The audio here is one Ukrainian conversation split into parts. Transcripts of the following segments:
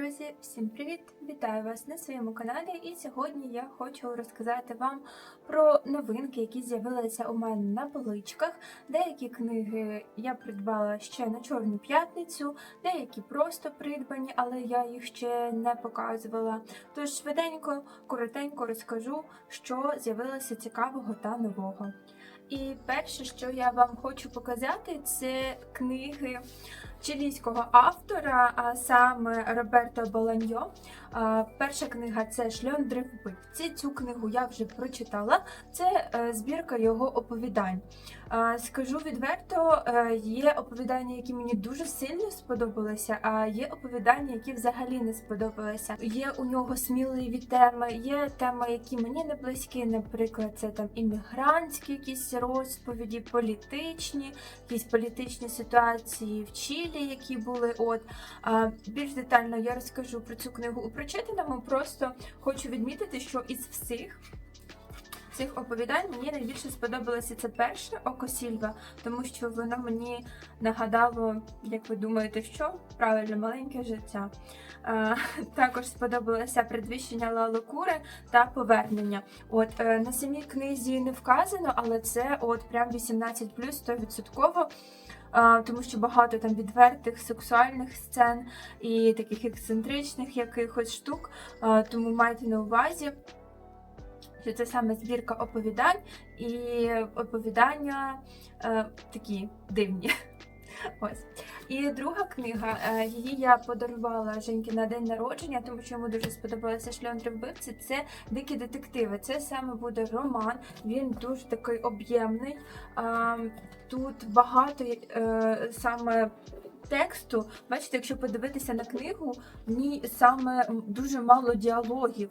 Друзі, всім привіт! Вітаю вас на своєму каналі. І сьогодні я хочу розказати вам про новинки, які з'явилися у мене на поличках. Деякі книги я придбала ще на Чорну п'ятницю, деякі просто придбані, але я їх ще не показувала. Тож швиденько, коротенько розкажу, що з'явилося цікавого та нового. І перше, що я вам хочу показати, це книги чилійського автора, а саме Роберто Боланьо. Перша книга це Шльондри вбивці. Цю книгу я вже прочитала. Це е, збірка його оповідань. Скажу відверто, е, є оповідання, які мені дуже сильно сподобалися, а є оповідання, які взагалі не сподобалися. Є у нього сміливі теми, є теми, які мені не близькі. Наприклад, це там іммігрантські якісь розповіді, політичні, якісь політичні ситуації в Чилі, які були. От більш детально я розкажу про цю книгу у прочитаному. Просто хочу відмітити, що із всіх. Цих оповідань мені найбільше сподобалося це перше Око Сільва, тому що воно мені нагадало, як ви думаєте, що правильно маленьке життя. А, також сподобалося предвіщення Лалокури та повернення. От е, на самій книзі не вказано, але це от прям 18 плюс 100%. Тому що багато там відвертих сексуальних сцен і таких ексцентричних якихось штук. Тому майте на увазі, що це саме збірка оповідань, і оповідання е, такі дивні. Ось. І друга книга, е, її я подарувала Женьки на день народження, тому що йому дуже сподобалося шльондри вбивці. Це дикі детективи. Це саме буде роман. Він дуже такий об'ємний. Тут багато е, саме. Тексту, бачите, якщо подивитися на книгу, в ній саме дуже мало діалогів,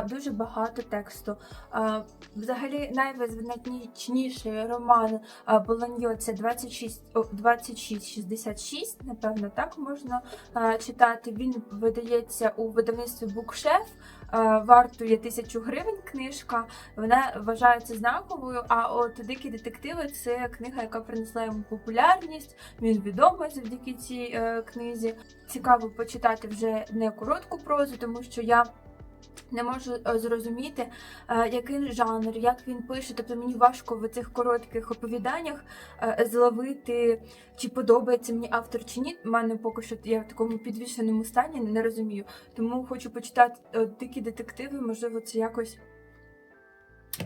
дуже багато тексту. А, Взагалі, найвизначніший роман а, Болоньо це 26, о, 2666, напевно, так можна а, читати. Він видається у видавництві Букшеф. Вартує тисячу гривень книжка, вона вважається знаковою. А от дикі детективи це книга, яка принесла йому популярність. Він відомий завдяки цій е, книзі. Цікаво почитати вже не коротку прозу, тому що я. Не можу е, зрозуміти, е, який жанр, як він пише. Тобто мені важко в цих коротких оповіданнях е, зловити, чи подобається мені автор чи ні. У мене поки що я в такому підвішеному стані не розумію. Тому хочу почитати дикі детективи, можливо, це якось.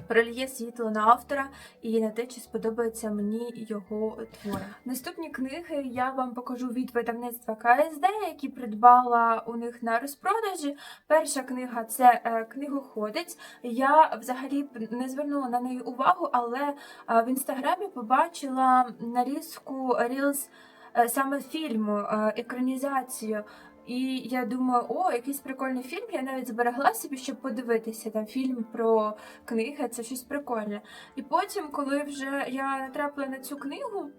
Прольє світло на автора і на те, чи сподобається мені його твори. Наступні книги я вам покажу від видавництва КСД, які придбала у них на розпродажі. Перша книга це е, книгоходець. Я взагалі не звернула на неї увагу, але е, в інстаграмі побачила нарізку Reels е, саме фільму, екранізацію. І я думаю, о, якийсь прикольний фільм. Я навіть зберегла собі, щоб подивитися там фільм про книги, це щось прикольне. І потім, коли вже я натрапила на цю книгу,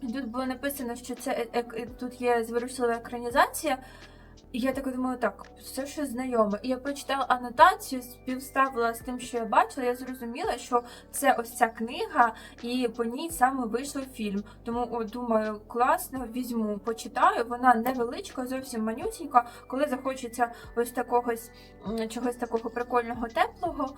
тут було написано, що це е, е, тут є зворушлива екранізація. І я так думаю, так, все що знайоме. І я прочитала анотацію, співставила з тим, що я бачила, я зрозуміла, що це ось ця книга, і по ній саме вийшов фільм. Тому о, думаю, класно, візьму, почитаю. Вона невеличка, зовсім манюсінька. Коли захочеться ось такогось чогось такого прикольного, теплого,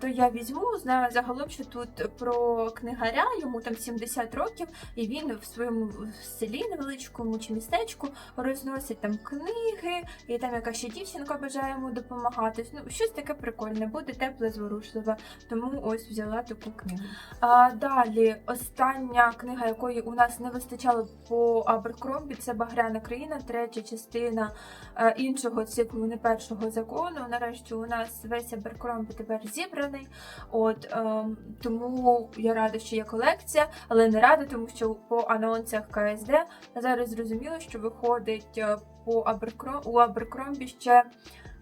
то я візьму. Знаю загалом, що тут про книгаря, йому там 70 років, і він в своєму селі невеличкому чи містечку розносить там книги і там яка ще дівчинка бажає йому допомагати. Ну, щось таке прикольне, буде тепле, зворушливе. Тому ось взяла таку книгу. А далі, остання книга, якої у нас не вистачало по Аберкромбі, це Багряна країна, третя частина е, іншого циклу, не першого закону. Нарешті у нас весь Аберкромбі тепер зібраний. От е, тому я рада, що є колекція, але не рада, тому що по анонсах КСД зараз зрозуміло, що виходить. Е, по Аберкром... у Аберкромбі ще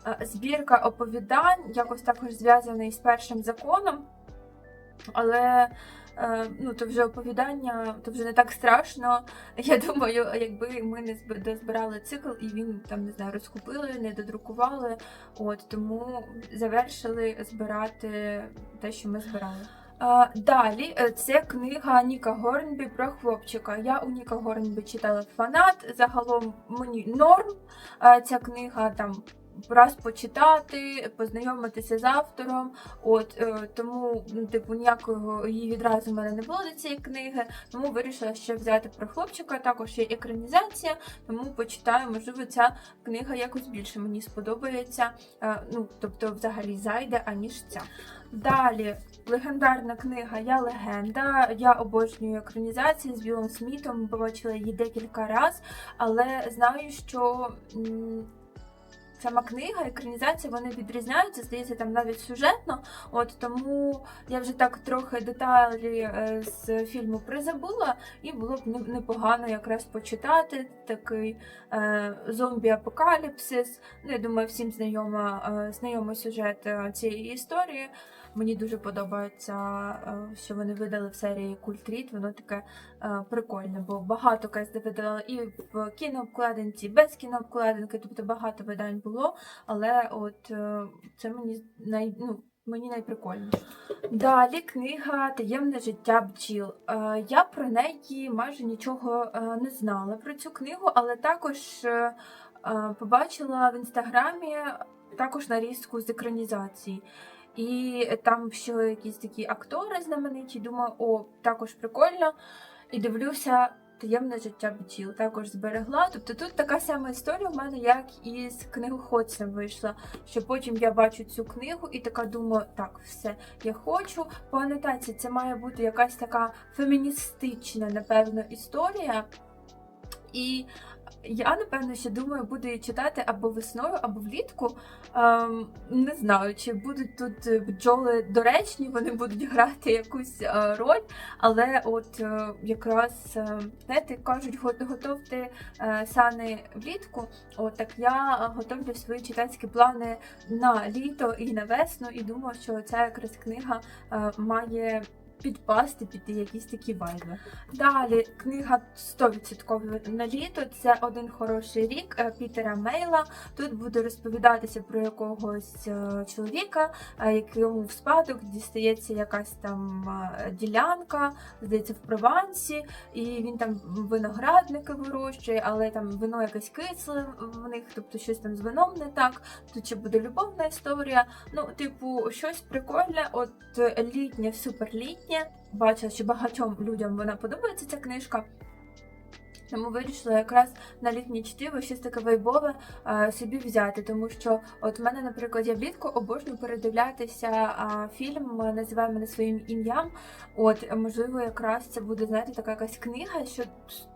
е, збірка оповідань, якось також зв'язаний з першим законом. Але е, ну, то вже оповідання, то вже не так страшно. Я думаю, якби ми не дозбирали цикл і він там не знаю, розкупили, не додрукували. От тому завершили збирати те, що ми збирали. Далі е, це книга Ніка Горнбі про хлопчика. Я у Ніка Горнбі читала фанат. Загалом мені норм. Ця книга там раз почитати, познайомитися з автором. От е, тому, ну, типу, ніякого її відразу в мене не було до цієї книги. Тому вирішила ще взяти про хлопчика. Також є екранізація, тому почитаю. Можливо, ця книга якось більше мені сподобається. Е, Ну, тобто, взагалі зайде, аніж ця. Далі легендарна книга Я легенда. Я обожнюю екранізації з Білом Смітом. Побачила її декілька разів, але знаю, що сама книга, екранізація, вони відрізняються, здається, там навіть сюжетно. От тому я вже так трохи деталі е, з фільму призабула, і було б не- непогано якраз почитати такий е, зомбі-апокаліпсис. Ну, я думаю, всім знайома, е, знайомий сюжет цієї історії. Мені дуже подобається, е, що вони видали в серії Культріт. Воно таке е, прикольне, бо багато КСД видала і в кінообкладинці, без кінообкладинки, тобто багато видань було. Але от е, це мені най, ну, мені найприкольніше. Далі книга Таємне життя бджіл. Я про неї майже нічого не знала про цю книгу, але також побачила в інстаграмі також нарізку з екранізації. І там ще якісь такі актори знамениті. Думаю, о, також прикольно. І дивлюся таємне життя бджіл. Також зберегла. Тобто тут така сама історія в мене, як і з книгоходцем вийшла. Що потім я бачу цю книгу і така думаю, так, все, я хочу. По анотації це має бути якась така феміністична, напевно, історія. І я, напевно, ще думаю, буду її читати або весною, або влітку. Ем, не знаю, чи будуть тут е, бджоли доречні, вони будуть грати якусь е, роль, але от е, якраз, е, знаєте, кажуть, готовте е, сани влітку. От так я готовлю свої читацькі плани на літо і на весну, і думаю, що ця якраз книга е, має. Підпасти під якісь такі вайби. Далі книга 100% на літо. Це один хороший рік е, Пітера Мейла. Тут буде розповідатися про якогось е, чоловіка, е, якому в спадок дістається якась там ділянка, здається, в Провансі, і він там виноградники вирощує, але там вино якесь кисле в них, тобто щось там з вином не так. Тут ще буде любовна історія. Ну, типу, щось прикольне, от літнє, суперлітнє. Бачила, що багатьом людям вона подобається ця книжка. Тому вирішила якраз на літнє чтиво щось таке вайбове е, собі взяти, тому що от в мене, наприклад, я влітку обожнюю передивлятися а, фільм е, «Називай мене своїм ім'ям. От, можливо, якраз це буде, знаєте, така якась книга, що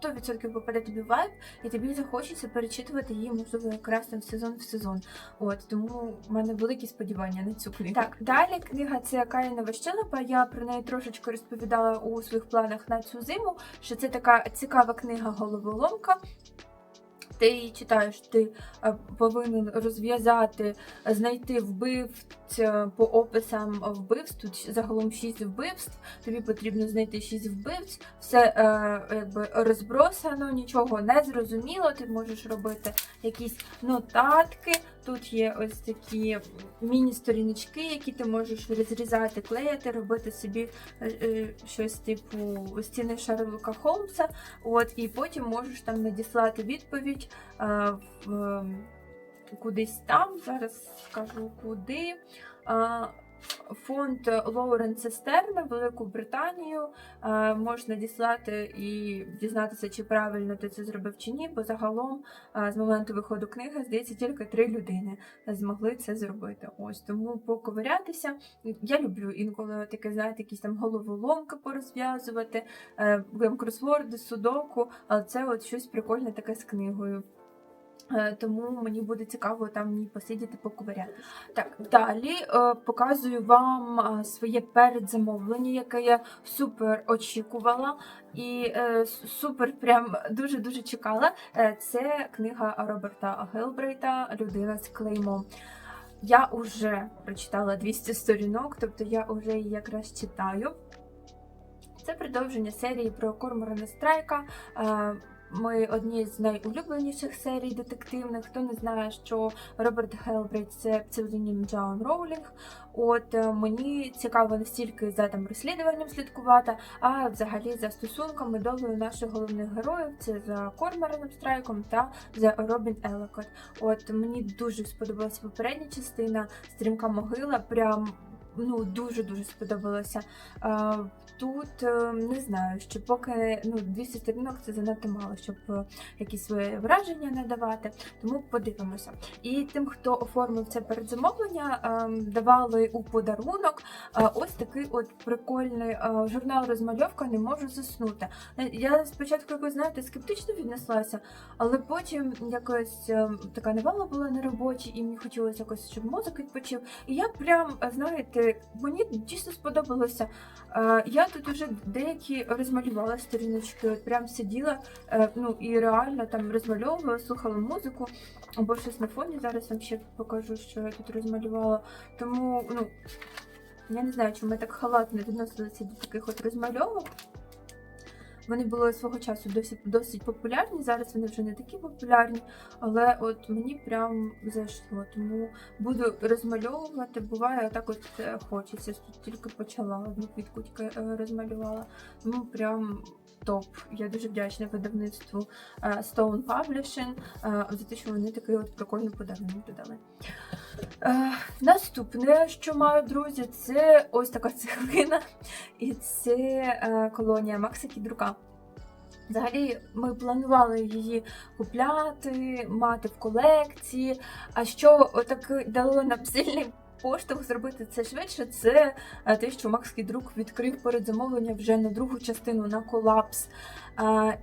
100% попаде тобі вайб, і тобі захочеться перечитувати її, можливо, якраз там сезон в сезон. От тому в мене великі сподівання на цю книгу. Так, далі книга це Каїнова щелепа. Я про неї трошечки розповідала у своїх планах на цю зиму, що це така цікава книга головоломка. Ти читаєш, ти е, повинен розв'язати, знайти вбивць е, по описам вбивств. Тут загалом 6 вбивств. Тобі потрібно знайти 6 вбивць. Все е, якби розбросано, нічого не зрозуміло. Ти можеш робити якісь нотатки. Тут є ось такі міні-сторіночки, які ти можеш розрізати, клеїти, робити собі е, е, щось типу стіни Шерлока Холмса. От, і потім можеш там надіслати відповідь е, в, кудись там. Зараз скажу куди. Фонд Лоуренса Стерна, Велику Британію можна діслати і дізнатися, чи правильно ти це зробив чи ні, бо загалом з моменту виходу книги, здається, тільки три людини змогли це зробити. Ось тому поковирятися. Я люблю інколи таке, знаєте, якісь там головоломки порозв'язувати, е, кросворди, судоку, але це от щось прикольне таке з книгою. Е, Тому мені буде цікаво там ній посидіти, поковиряти. Так, далі е, показую вам е, своє передзамовлення, яке я супер очікувала і супер прям дуже-дуже чекала. Це книга Роберта Гелбрейта Людина з клеймом. Я вже прочитала 200 сторінок, тобто я вже її якраз читаю. Це продовження серії про Корморана Страйка. Е, ми одні з найулюбленіших серій детективних. Хто не знає, що Роберт Гелбрейт це псевдонім Джоан Роулінг. От е, мені цікаво не стільки за там розслідуванням слідкувати, а взагалі за стосунками долею наших головних героїв. Це за Кормараном Страйком та за Робін Елекот. От мені дуже сподобалася попередня частина Стрімка могила. Прям ну дуже дуже сподобалося. Тут е, не знаю, що поки ну 200 сторінок це занадто мало, щоб е, якісь свої враження надавати. Тому подивимося. І тим, хто оформив це передзамовлення, ем, давали у подарунок е, ось такий от прикольний е, журнал розмальовка не можу заснути. Е, Я спочатку якось знаєте скептично віднеслася, але потім якось така навала була на роботі, і мені хотілося якось, щоб мозок відпочив. І я прям, е, знаєте, мені дійсно сподобалося. Е, Я тут вже деякі розмалювала сторіночки, от прям сиділа, е, ну і реально там розмальовувала, слухала музику, або щось на фоні. Зараз вам ще покажу, що я тут розмалювала. Тому, ну, я не знаю, чому ми так халатно відносилися до таких от розмальовок. Вони були свого часу досить, досить популярні, зараз вони вже не такі популярні, але от мені прям зайшло. Тому буду розмальовувати. Буває, так от е, хочеться. Тут тільки почала одну квітку тільки е, розмалювала. Тому прям топ. Я дуже вдячна видавництву е, Stone Publishing за те, що вони такий от прикольний подарунок додали. Наступне, що маю, друзі, це ось така цеглина, і це колонія Макса Кідрука. Взагалі, ми планували її купляти, мати в колекції. А що отак дало нам сильний поштовх зробити це швидше, це е, те, що Макс Кідрук відкрив передзамовлення вже на другу частину на колапс.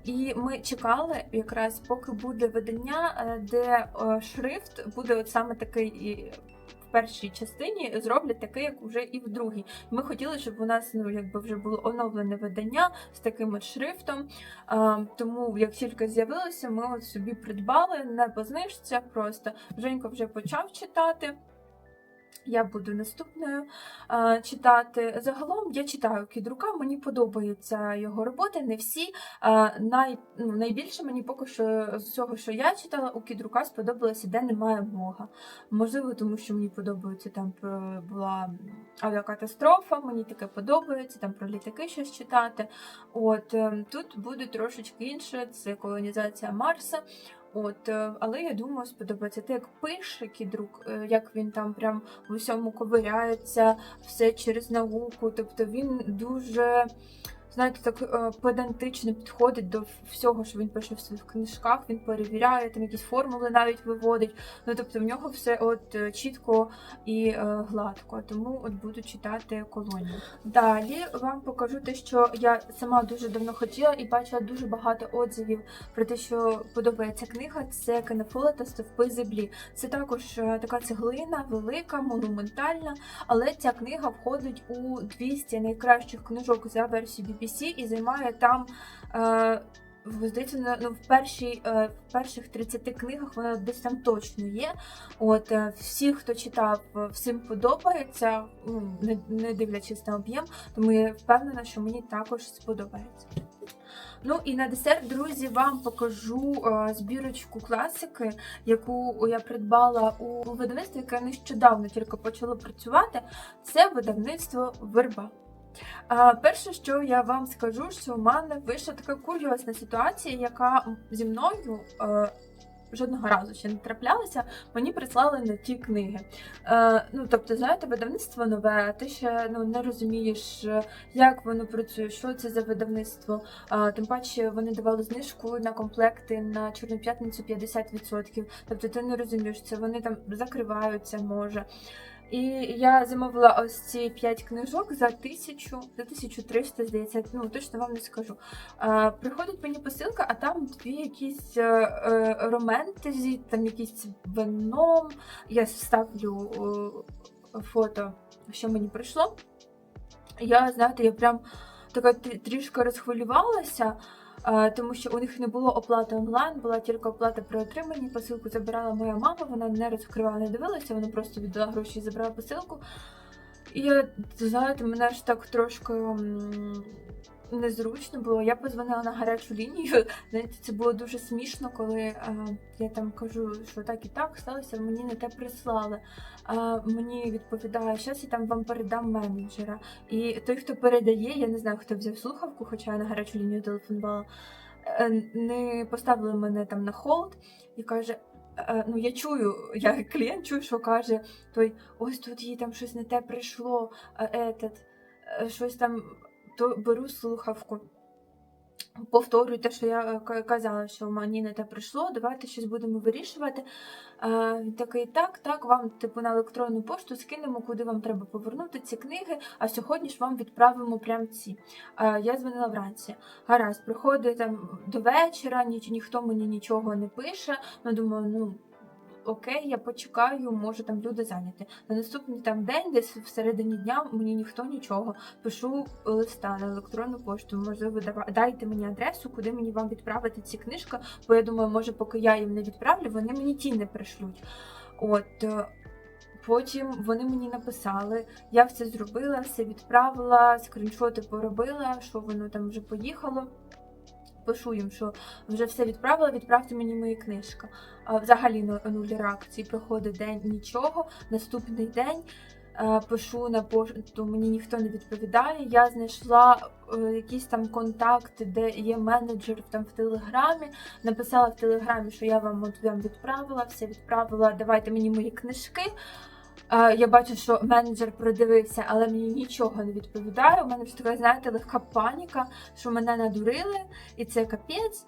І ми чекали якраз, поки буде видання, е, де е, шрифт буде от саме такий. Першій частині зроблять таке, як вже і в другій. Ми хотіли, щоб у нас ну якби вже було оновлене видання з таким от шрифтом. А, тому як тільки з'явилося, ми от собі придбали не познижця просто Женько вже почав читати. Я буду наступною а, читати. Загалом я читаю Кідрука, мені подобаються його роботи, не всі. А, най, ну, найбільше мені поки що з усього, що я читала, у Кідрука сподобалося, де немає Бога. Можливо, тому що мені подобається там про була авіакатастрофа, мені таке подобається, там про літаки щось читати. От ем, тут буде трошечки інше, це колонізація Марса. От, е, але я думаю, сподобається те, як пише кідрук, е, як він там прям в усьому ковиряється, все через науку. Тобто він дуже, знаєте, так е, педантично підходить до всього, що він пише в своїх книжках. Він перевіряє, там якісь формули навіть виводить. Ну тобто в нього все от е, чітко і е, гладко. Тому от буду читати колонію. Далі вам покажу те, що я сама дуже давно хотіла і бачила дуже багато отзивів про те, що подобається книга. Це Кенефола та стовпи землі. Це також така цеглина, велика, монументальна, але ця книга входить у 200 найкращих книжок за версією BBC і займає там. Е, Здається, ну, в, першій, е, в перших 30 книгах вона десь там точно є. От е, всі, хто читав, е, всім подобається, ну, не, не дивлячись на об'єм, тому я впевнена, що мені також сподобається. Ну і на десерт, друзі, вам покажу збірочку класики, яку я придбала у видавництві, яке нещодавно тільки почало працювати. Це видавництво Верба. А, перше, що я вам скажу, що в мене вийшла така курйозна ситуація, яка зі мною е, жодного разу ще не траплялася. Мені прислали не ті книги. Е, ну, тобто, знаєте, видавництво нове, ти ще ну, не розумієш, е, як воно працює, що це за видавництво. А, тим паче вони давали знижку на комплекти на Чорну п'ятницю 50%. Тобто ти не розумієш, це вони там закриваються, може. І я замовила ось ці 5 книжок за 1000, за 1300, здається, ну точно вам не скажу. А, приходить мені посилка, а там дві якісь е, е, романтезі, там якісь вином. Я ставлю е, фото, що мені прийшло. Я, знаєте, я прям така трі- трішки розхвилювалася. Тому що у них не було оплати онлайн, була тільки оплата при отриманні. Посилку забирала моя мама, вона не розкривала, не дивилася, вона просто віддала гроші і забрала посилку. І знаєте, мене ж так трошки незручно було. Я позвонила на гарячу лінію. Знаєте, це було дуже смішно, коли е, я там кажу, що так і так сталося, мені не те прислали. А мені відповідає, щас я там вам передам менеджера. І той, хто передає, я не знаю, хто взяв слухавку, хоча я на гарячу лінію телефонувала, е, не поставили мене там на холд і каже. е, Ну, я чую, я клієнт чую, що каже той, ось тут їй там щось не те прийшло, а етат, щось там, то беру слухавку. Повторюю те, що я е, казала, що мені не те прийшло, давайте щось будемо вирішувати. Е, Він такий, так, так, вам типу на електронну пошту скинемо, куди вам треба повернути ці книги, а сьогодні ж вам відправимо прям ці. Е, Я дзвонила вранці. Гаразд, приходить там до вечора, ні, ніхто мені нічого не пише. Ну, думаю, ну. Окей, я почекаю, може там люди зайняті. На наступний там день, десь всередині дня, мені ніхто нічого. Пишу листа на електронну пошту. Можливо, дайте мені адресу, куди мені вам відправити ці книжки, бо я думаю, може, поки я їм не відправлю, вони мені ті не пришлють. От е, потім вони мені написали, я все зробила, все відправила, скріншоти поробила, що воно там вже поїхало. Пишу їм, що вже все відправила, відправте мені мої книжки. А, Взагалі ну- нуль реакції. Проходить день нічого. Наступний день е, пишу на пошту, мені ніхто не відповідає. Я знайшла е, якісь там контакти, де є менеджер там в телеграмі. Написала в телеграмі, що я вам от вам відправила, все відправила. Давайте мені мої книжки. Е, Я бачу, що менеджер продивився, але мені нічого не відповідає. У мене вже така, знаєте, легка паніка, що мене надурили, і це капець.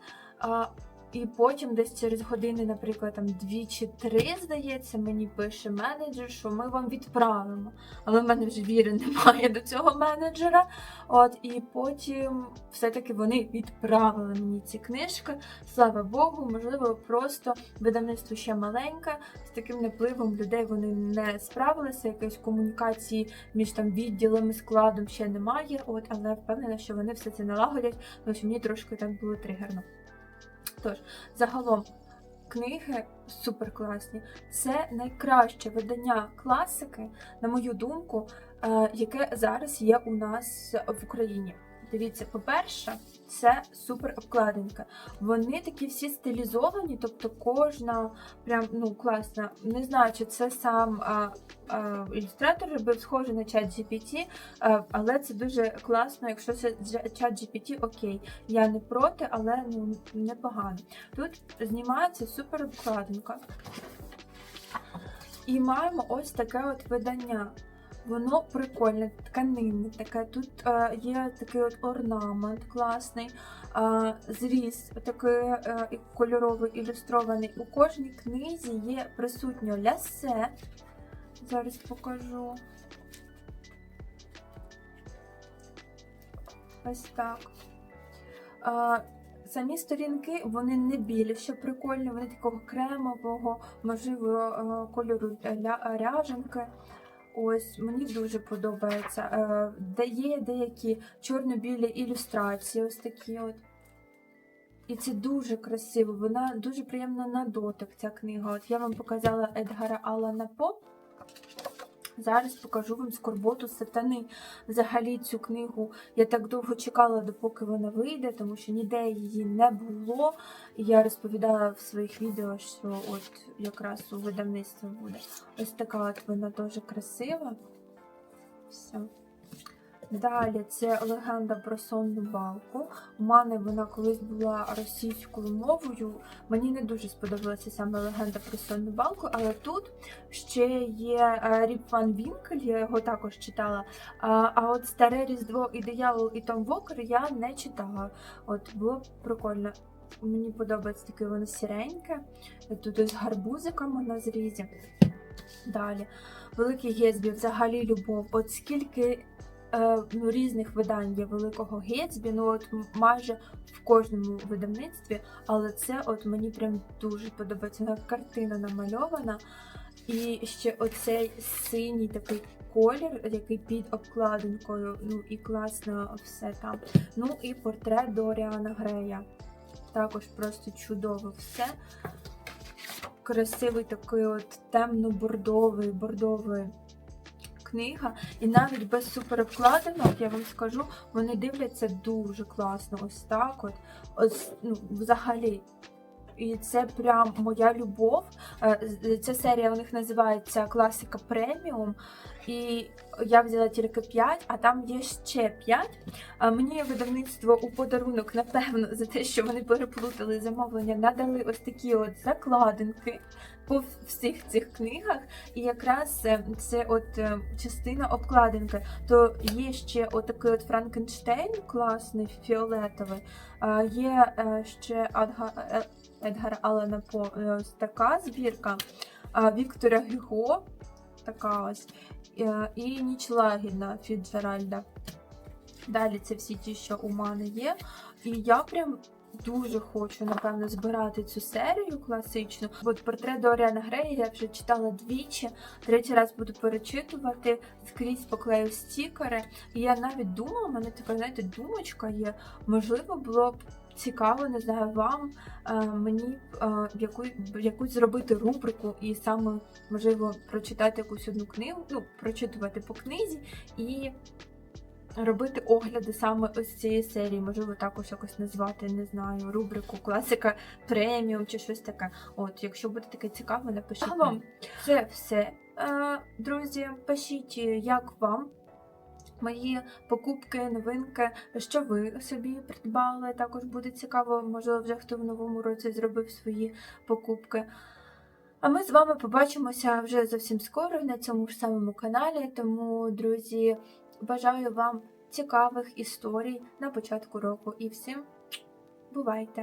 І потім десь через години, наприклад, там дві чи три, здається, мені пише менеджер, що ми вам відправимо. Але в мене вже віри немає до цього менеджера. От і потім все-таки вони відправили мені ці книжки. Слава Богу, можливо, просто видавництво ще маленьке, з таким напливом людей вони не справилися. Якоїсь комунікації між там відділами, складом ще немає. От, але впевнена, що вони все це налагодять, тому що мені трошки так було тригерно. Тож, загалом, книги супер класні. Це найкраще видання класики, на мою думку, е, яке зараз є у нас в Україні. Дивіться, по-перше, це супер обкладинка. Вони такі всі стилізовані, тобто кожна прям ну класна. Не знаю, чи це сам а, а, ілюстратор робив схоже на чат GPT, а, але це дуже класно, якщо це чат GPT, окей. Я не проти, але ну непогано. Тут знімається супер обкладинка. І маємо ось таке от видання. Воно прикольне, тканинне таке. Тут е, є такий от орнамент класний, е, зріз такий е, кольоровий ілюстрований. У кожній книзі є присутньо лясе. Зараз покажу. Ось так. Е, Самі сторінки вони не білі, що прикольно, вони такого кремового, можливо, е, кольору ряженки. Ось мені дуже подобається. Дає Де є деякі чорно-білі ілюстрації, ось такі от. І це дуже красиво, вона дуже приємна на дотик, ця книга. От я вам показала Едгара Алана По. Зараз покажу вам скорботу сатани. Взагалі цю книгу я так довго чекала, допоки вона вийде, тому що ніде її не було. Я розповідала в своїх відео, що от якраз у видавництві буде. Ось така от вона дуже красива. Все. Далі це легенда про сонну балку. У мене вона колись була російською мовою. Мені не дуже сподобалася саме легенда про сонну балку, але тут ще є е, Ріп Ван Вінкель, я його також читала. А, от старе Різдво і диявол і Том Вокер я не читала. От було прикольно. Мені подобається таке воно сіреньке. Тут з гарбузиками на зрізі. Далі. Великий Гетсбі, взагалі любов. От скільки ну, різних видань є великого Гетсбі, ну от майже в кожному видавництві, але це от мені прям дуже подобається. Вона картина намальована. І ще оцей синій такий колір, який під обкладинкою, ну і класно все там. Ну і портрет Доріана Грея. Також просто чудово все. Красивий такий от темно-бордовий, бордовий книга, і навіть без суперобкладинок, я вам скажу, вони дивляться дуже класно. Ось так. От ось ну, взагалі. І це прям моя любов. Е, Ця серія у них називається Класика преміум. І я взяла тільки 5, а там є ще 5. Мені видавництво у подарунок, напевно, за те, що вони переплутали замовлення, надали ось такі от закладинки по всіх цих книгах. І якраз е, це от е, частина обкладинки. То є ще отакий от Франкенштейн, класний, фіолетовий. Є е, ще Адга, е, Алана По така збірка. Віктора Гюго, така ось. І Ніч лагідна Фіджеральда. Далі це всі ті, що у мене є. І я прям дуже хочу, напевно, збирати цю серію класичну. От портрет Доріана Грея я вже читала двічі, третій раз буду перечитувати, скрізь поклею стікери. І я навіть думала, у мене така, знаєте, думочка є. Можливо, було б цікаво, не знаю, вам е, мені е, яку, якусь зробити рубрику і саме, можливо, прочитати якусь одну книгу, ну, прочитувати по книзі і робити огляди саме ось цієї серії. Можливо, також якось назвати, не знаю, рубрику класика преміум чи щось таке. От, якщо буде таке цікаво, напишіть. Загалом, це все. Е, Друзі, пишіть, як вам. Мої покупки, новинки, що ви собі придбали. Також буде цікаво, можливо, вже хто в новому році зробив свої покупки. А ми з вами побачимося вже зовсім скоро на цьому ж самому каналі. Тому, друзі, бажаю вам цікавих історій на початку року. І всім бувайте!